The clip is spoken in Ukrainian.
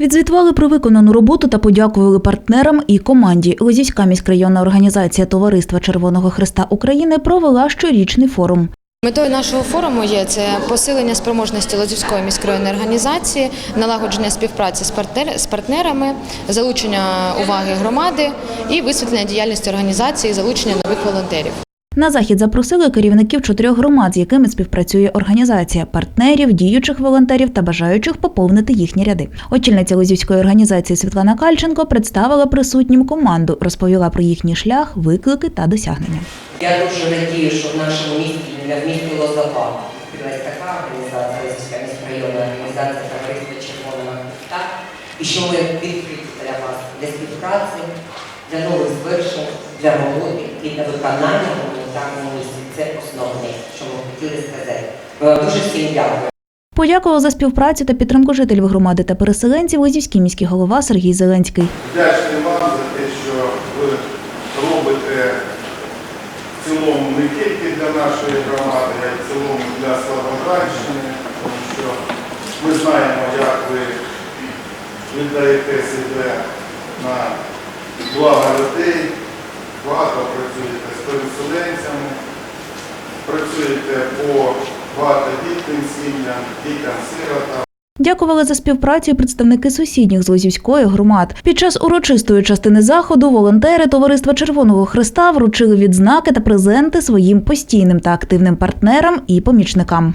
Відзвітували про виконану роботу та подякували партнерам і команді. Лозівська міськрайонна організація Товариства Червоного Христа України провела щорічний форум. Метою нашого форуму є це посилення спроможності Лозівської міськрайонної організації, налагодження співпраці з партнер- з партнерами, залучення уваги громади і висвітлення діяльності організації, залучення нових волонтерів. На захід запросили керівників чотирьох громад, з якими співпрацює організація, партнерів, діючих волонтерів та бажаючих поповнити їхні ряди. Очільниця Лозівської організації Світлана Кальченко представила присутнім команду, розповіла про їхній шлях, виклики та досягнення. Я дуже надію, що в нашому місті, в місті Лозова, така організація, Лозівська міськрайонна організація Товариства Червоного Христа, і що ми відкриті для вас для співпраці, для нових звершень, для роботи і для виконання місці. Це основне, що ми хотіли сказати. Дуже всім дякую. Подякував за співпрацю та підтримку жителів громади та переселенців Лозівський міський голова Сергій Зеленський. Вдячний вам за те, що ви робите в цілому не тільки для нашої громади, а й в цілому для Слобожанщини, тому що ми знаємо, як ви віддаєте себе на благо людей, багато працюєте з переселенцями, працюєте по багатодітним сім'ям, дітям-сиротам. Дякували за співпрацю представники сусідніх з Лозівської громад. Під час урочистої частини заходу волонтери Товариства Червоного Христа вручили відзнаки та презенти своїм постійним та активним партнерам і помічникам.